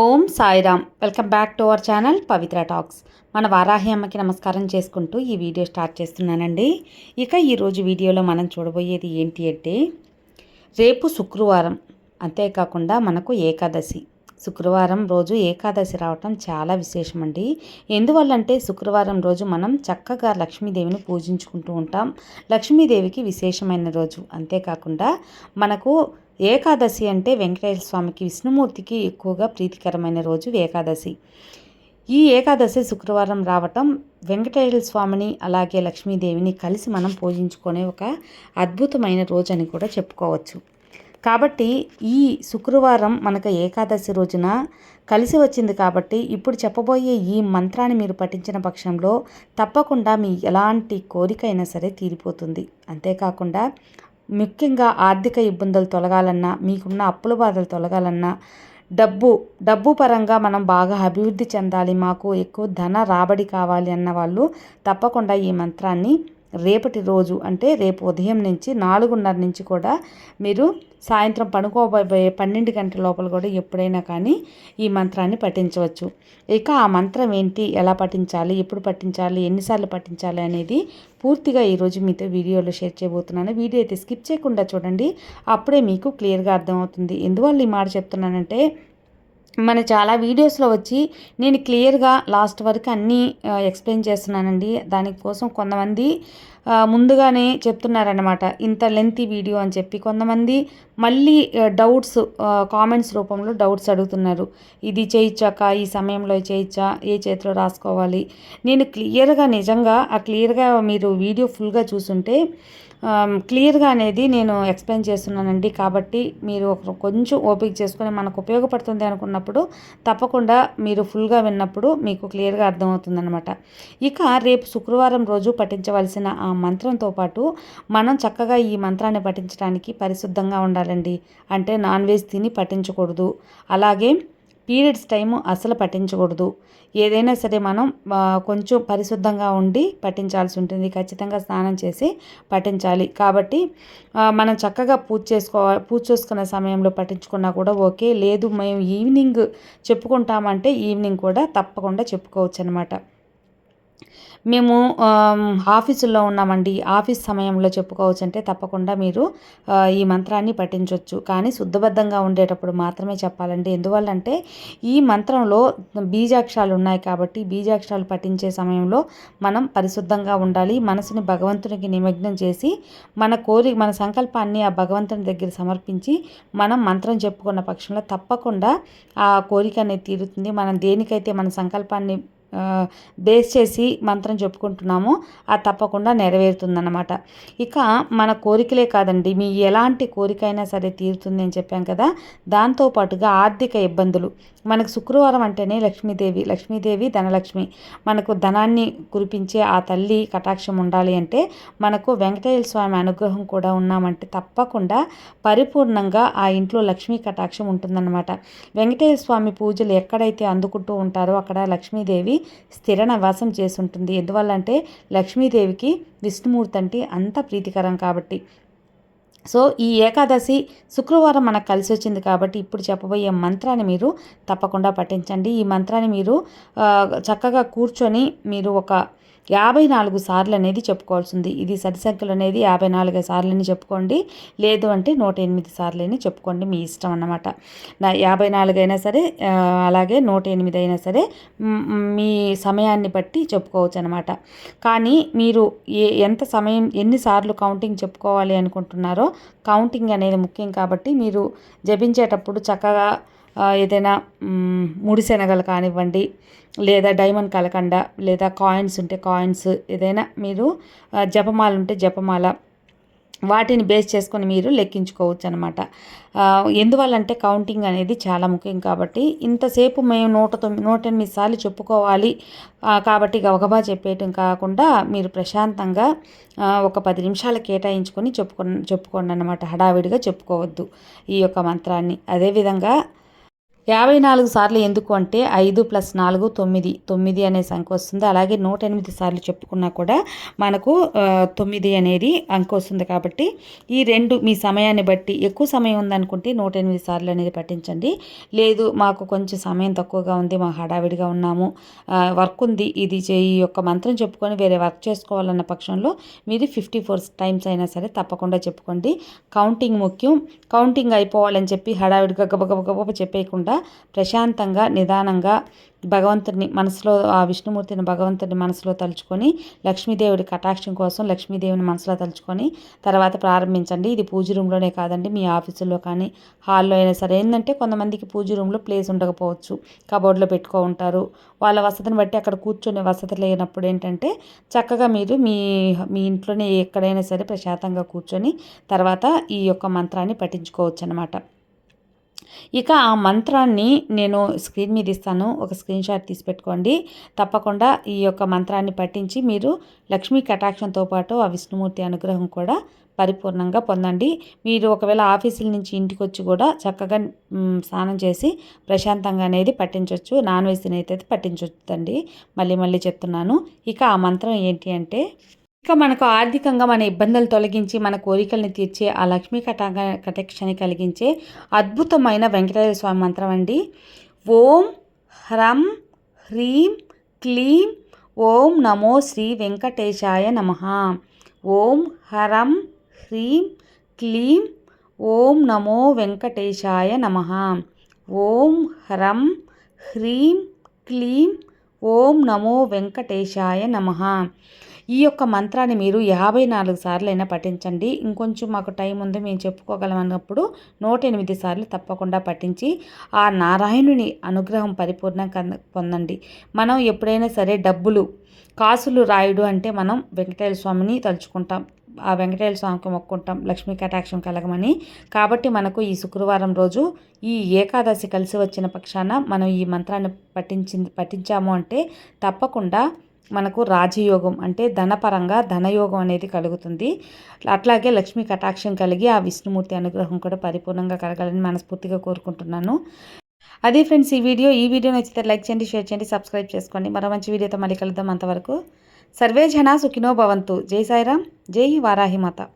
Om Sairam. Welcome back to our channel Pavitra talks. మన వారాహి అమ్మకి నమస్కారం చేసుకుంటూ ఈ వీడియో స్టార్ట్ చేస్తున్నానండి. ఇక ఈరోజు వీడియోలో మనం చూడబోయేది ఏంటి అంటే రేపు శుక్రవారం అంతేకాకుండా మనకు ఏకాదశి. శుక్రవారం రోజు ఏకాదశి రావటం చాలా విశేషమండి. ఎందువల్లంటే శుక్రవారం రోజు మనం చక్కగా లక్ష్మీదేవిని పూజించుకుంటూ ఉంటాం. లక్ష్మీదేవికి విశేషమైన రోజు. అంతేకాకుండా మనకు ఏకాదశి అంటే వెంకటేశ్వర స్వామికి విష్ణుమూర్తికి ఎక్కువగా ప్రీతికరమైన రోజు ఏకాదశి. ఈ ఏకాదశి శుక్రవారం రావటం వెంకటేశ్వర స్వామిని అలాగే లక్ష్మీదేవిని కలిసి మనం పూజించుకునే ఒక అద్భుతమైన రోజు అని కూడా చెప్పుకోవచ్చు. కాబట్టి ఈ శుక్రవారం మనకు ఏకాదశి రోజున కలిసి వచ్చింది కాబట్టి ఇప్పుడు చెప్పబోయే ఈ మంత్రాన్ని మీరు పఠించిన పక్షంలో తప్పకుండా మీ ఎలాంటి కోరిక అయినా సరే తీరిపోతుంది. అంతేకాకుండా ముఖ్యంగా ఆర్థిక ఇబ్బందులు తొలగాలన్నా మీకున్న అప్పుల బాధలు తొలగాలన్నా డబ్బు డబ్బు పరంగా మనం బాగా అభివృద్ధి చెందాలి మాకు ఎక్కువ ధన రాబడి కావాలి అన్న వాళ్ళు తప్పకుండా ఈ మంత్రాన్ని రేపటి రోజు అంటే రేపు ఉదయం నుంచి నాలుగున్నర నుంచి కూడా మీరు సాయంత్రం పడుకోబోయే పన్నెండు గంటల లోపల కూడా ఎప్పుడైనా కానీ ఈ మంత్రాన్ని పఠించవచ్చు. ఇక ఆ మంత్రం ఏంటి? ఎలా పఠించాలి? ఎప్పుడు పఠించాలి? ఎన్నిసార్లు పఠించాలి అనేది పూర్తిగా ఈరోజు మీతో వీడియోలో షేర్ చేయబోతున్నాను. వీడియో అయితే స్కిప్ చేయకుండా చూడండి. అప్పుడే మీకు క్లియర్గా అర్థమవుతుంది. ఎందువల్ల ఈ మాట చెప్తున్నానంటే మన చాలా వీడియోస్లో వచ్చి నేను క్లియర్గా లాస్ట్ వరకు అన్నీ ఎక్స్ప్లెయిన్ చేస్తున్నానండి. దానికోసం కొంతమంది ముందుగానే చెప్తున్నారనమాట ఇంత లెంతీ వీడియో అని చెప్పి కొంతమంది మళ్ళీ డౌట్స్ కామెంట్స్ రూపంలో డౌట్స్ అడుగుతున్నారు. ఇది చేయించాక ఈ సమయంలో చేయించా ఏ చేతిలో రాసుకోవాలి? నేను క్లియర్గా నిజంగా ఆ క్లియర్గా మీరు వీడియో ఫుల్గా చూసుంటే క్లియర్గా అనేది నేను ఎక్స్ప్లెయిన్ చేస్తున్నానండి. కాబట్టి మీరు కొంచెం ఓపిక చేసుకొని మనకు ఉపయోగపడుతుంది అనుకున్నప్పుడు తప్పకుండా మీరు ఫుల్గా విన్నప్పుడు మీకు క్లియర్గా అర్థమవుతుందనమాట ఇక రేపు శుక్రవారం రోజు పఠించవలసిన ఆ మంత్రంతో పాటు మనం చక్కగా ఈ మంత్రాన్ని పఠించడానికి పరిశుద్ధంగా ఉండాలండి. అంటే నాన్ వెజ్ తిని పఠించకూడదు. అలాగే పీరియడ్స్ టైము అసలు పట్టించకూడదు ఏదైనా సరే మనం కొంచెం పరిశుద్ధంగా ఉండి పట్టించాల్సి ఉంటుంది. ఖచ్చితంగా స్నానం చేసి పట్టించాలి కాబట్టి మనం చక్కగా పూజ చేసుకో పూజ చేసుకున్న సమయంలో పట్టించుకున్నా కూడా ఓకే. లేదు మేము ఈవినింగ్ చెప్పుకుంటామంటే ఈవినింగ్ కూడా తప్పకుండా చెప్పుకోవచ్చు అనమాట మేము ఆఫీసుల్లో ఉన్నామండి. ఆఫీస్ సమయంలో చెప్పుకోవచ్చు అంటే తప్పకుండా మీరు ఈ మంత్రాన్ని పఠించవచ్చు కానీ శుద్ధబద్ధంగా ఉండేటప్పుడు మాత్రమే చెప్పాలండి. ఎందువల్లంటే ఈ మంత్రంలో బీజాక్షరాలు ఉన్నాయి కాబట్టి బీజాక్షరాలు పఠించే సమయంలో మనం పరిశుద్ధంగా ఉండాలి. మనసుని భగవంతునికి నిమగ్నం చేసి మన కోరి మన సంకల్పాన్ని ఆ భగవంతుని దగ్గర సమర్పించి మనం మంత్రం చెప్పుకున్న పక్షంలో తప్పకుండా ఆ కోరిక అనేది తీరుతుంది. మనం దేనికైతే మన సంకల్పాన్ని బేస్ చేసి మంత్రం చెప్పుకుంటున్నామో. అది తప్పకుండా నెరవేరుతుందన్నమాట. ఇక మన కోరికలే కాదండి. మీ ఎలాంటి కోరిక అయినా సరే తీరుతుంది అని చెప్పాం కదా. దాంతోపాటుగా ఆర్థిక ఇబ్బందులు. మనకు శుక్రవారం అంటేనే లక్ష్మీదేవి. లక్ష్మీదేవి ధనలక్ష్మి. మనకు ధనాన్ని కురిపించే ఆ తల్లి కటాక్షం ఉండాలి అంటే మనకు వెంకటేశ్వర స్వామి అనుగ్రహం కూడా ఉన్నామంటే తప్పకుండా పరిపూర్ణంగా ఆ ఇంట్లో లక్ష్మీ కటాక్షం ఉంటుందన్నమాట. వెంకటేశ్వర స్వామి పూజలు ఎక్కడైతే అందుకుంటూ ఉంటారో అక్కడ లక్ష్మీదేవి స్థిర నివాసం చేసి ఉంటుంది. ఎందువల్లంటే లక్ష్మీదేవికి విష్ణుమూర్తి అంటే అంత ప్రీతికరం కాబట్టి. సో ఈ ఏకాదశి శుక్రవారం మనకు కలిసి వచ్చింది కాబట్టి ఇప్పుడు చెప్పబోయే మంత్రాన్ని మీరు తప్పకుండా పఠించండి. ఈ మంత్రాన్ని మీరు చక్కగా కూర్చొని మీరు ఒక యాభై నాలుగు సార్లు అనేది చెప్పుకోవాల్సింది. ఇది సరిసంఖ్యలు అనేది యాభై నాలుగు సార్లు అని చెప్పుకోండి. లేదు అంటే నూట ఎనిమిది సార్లు అని చెప్పుకోండి మీ ఇష్టం అన్నమాట. నా యాభై నాలుగు అయినా సరే అలాగే నూట ఎనిమిది అయినా సరే మీ సమయాన్ని బట్టి చెప్పుకోవచ్చు అనమాట కానీ మీరు ఏ ఎంత సమయం ఎన్నిసార్లు కౌంటింగ్ చెప్పుకోవాలి అనుకుంటున్నారో కౌంటింగ్ అనేది ముఖ్యం కాబట్టి మీరు జపించేటప్పుడు చక్కగా ఏదైనా ముడి శనగలు కానివ్వండి లేదా డైమండ్ కలకండ లేదా కాయిన్స్ ఉంటే కాయిన్స్ ఏదైనా మీరు జపమాల ఉంటే జపమాల వాటిని బేస్ చేసుకొని మీరు లెక్కించుకోవచ్చు అనమాట ఎందువల్లంటే కౌంటింగ్ అనేది చాలా ముఖ్యం కాబట్టి ఇంతసేపు మేము నూట తొమ్మిది నూట ఎనిమిది సార్లు చెప్పుకోవాలి కాబట్టి గబగబా చెప్పేయటం కాకుండా మీరు ప్రశాంతంగా ఒక పది నిమిషాలు కేటాయించుకొని చెప్పుకో చెప్పుకోండి అనమాట హడావిడిగా చెప్పుకోవద్దు ఈ యొక్క మంత్రాన్ని. అదేవిధంగా యాభై నాలుగు సార్లు ఎందుకు అంటే ఐదు ప్లస్ నాలుగు తొమ్మిది. తొమ్మిది అనే సంఖ్య వస్తుంది. అలాగే నూట ఎనిమిది సార్లు చెప్పుకున్నా కూడా మనకు తొమ్మిది అనేది అంక వస్తుంది కాబట్టి ఈ రెండు మీ సమయాన్ని బట్టి ఎక్కువ సమయం ఉందనుకుంటే నూట ఎనిమిది సార్లు అనేది పట్టించండి లేదు మాకు కొంచెం సమయం తక్కువగా ఉంది మా హడావిడిగా ఉన్నాము వర్క్ ఉంది ఇది ఈ యొక్క మంత్రం చెప్పుకొని వేరే వర్క్ చేసుకోవాలన్న పక్షంలో మీది ఫిఫ్టీ ఫోర్ టైమ్స్ అయినా సరే తప్పకుండా చెప్పుకోండి. కౌంటింగ్ ముఖ్యం. కౌంటింగ్ అయిపోవాలని చెప్పి హడావిడిగా గబగబ చెప్పేయకుండా ప్రశాంతంగా నిదానంగా భగవంతుడిని మనసులో ఆ విష్ణుమూర్తిని భగవంతుడిని మనసులో తలుచుకొని లక్ష్మీదేవుడి కటాక్షం కోసం లక్ష్మీదేవిని మనసులో తలుచుకొని తర్వాత ప్రారంభించండి. ఇది పూజ రూమ్లోనే కాదండి మీ ఆఫీసులో కానీ హాల్లో అయినా సరే. ఏంటంటే కొంతమందికి పూజ రూమ్లో ప్లేస్ ఉండకపోవచ్చు. కబోర్డ్లో పెట్టుకో ఉంటారు. వాళ్ళ వసతిని బట్టి అక్కడ కూర్చొని వసతి లేనప్పుడు ఏంటంటే చక్కగా మీరు మీ మీ ఇంట్లోనే ఎక్కడైనా సరే ప్రశాంతంగా కూర్చొని తర్వాత ఈ యొక్క మంత్రాన్ని పఠించుకోవచ్చు అనమాట ఇక ఆ మంత్రాన్ని నేను స్క్రీన్ మీద ఇస్తాను. ఒక స్క్రీన్ షాట్ తీసి పెట్టుకోండి. తప్పకుండా ఈ యొక్క మంత్రాన్ని పట్టించి మీరు లక్ష్మీ కటాక్షంతో పాటు ఆ విష్ణుమూర్తి అనుగ్రహం కూడా పరిపూర్ణంగా పొందండి. మీరు ఒకవేళ ఆఫీసుల నుంచి ఇంటికి వచ్చి కూడా చక్కగా స్నానం చేసి ప్రశాంతంగా అనేది పట్టించవచ్చు నాన్ వెజ్ అయితే పట్టించవచ్చండి మళ్ళీ మళ్ళీ చెప్తున్నాను. ఇక ఆ మంత్రం ఏంటి అంటే ఇక మనకు ఆర్థికంగా మన ఇబ్బందులు తొలగించి మన కోరికల్ని తీర్చే ఆ లక్ష్మీ కటాక కటాక్షని కలిగించే అద్భుతమైన వెంకటేశ్వర స్వామి మంత్రం అండి. ఓం హ్రం హ్రీం క్లీం ఓం నమో శ్రీ వెంకటేశాయ నమ. ఓం హరం హ్రీం క్లీం ఓం నమో వెంకటేశాయ నమ. ఓం హరం హ్రీం క్లీం ఓం నమో వెంకటేశాయ నమ. ఈ యొక్క మంత్రాన్ని మీరు యాభై నాలుగు సార్లు అయినా పఠించండి. ఇంకొంచెం మాకు టైం ఉంది మేము చెప్పుకోగలం అన్నప్పుడు నూట ఎనిమిది సార్లు తప్పకుండా పఠించి ఆ నారాయణుని అనుగ్రహం పరిపూర్ణం పొందండి. మనం ఎప్పుడైనా సరే డబ్బులు కాసులు రాయుడు అంటే మనం వెంకటేశ్వర స్వామిని తలుచుకుంటాం. ఆ వెంకటేశ్వర స్వామికి మొక్కుంటాం లక్ష్మీ కటాక్షం కలగమని. కాబట్టి మనకు ఈ శుక్రవారం రోజు ఈ ఏకాదశి కలిసి వచ్చిన పక్షాన మనం ఈ మంత్రాన్ని పఠించింది పఠించాము అంటే తప్పకుండా మనకు రాజయోగం అంటే ధనపరంగా ధనయోగం అనేది కలుగుతుంది. అట్లాగే లక్ష్మీ కటాక్షం కలిగి ఆ విష్ణుమూర్తి అనుగ్రహం కూడా పరిపూర్ణంగా కలగాలని మనస్ఫూర్తిగా కోరుకుంటున్నాను. అదే ఫ్రెండ్స్ ఈ వీడియో ఈ వీడియో నచ్చితే లైక్ చేయండి షేర్ చేయండి సబ్స్క్రైబ్ చేసుకోండి. మరో మంచి వీడియోతో మళ్ళీ కలుద్దాం అంతవరకు. సర్వే జన సుఖినో భవంతు. జై సాయిరామ్. జై వారాహిమాత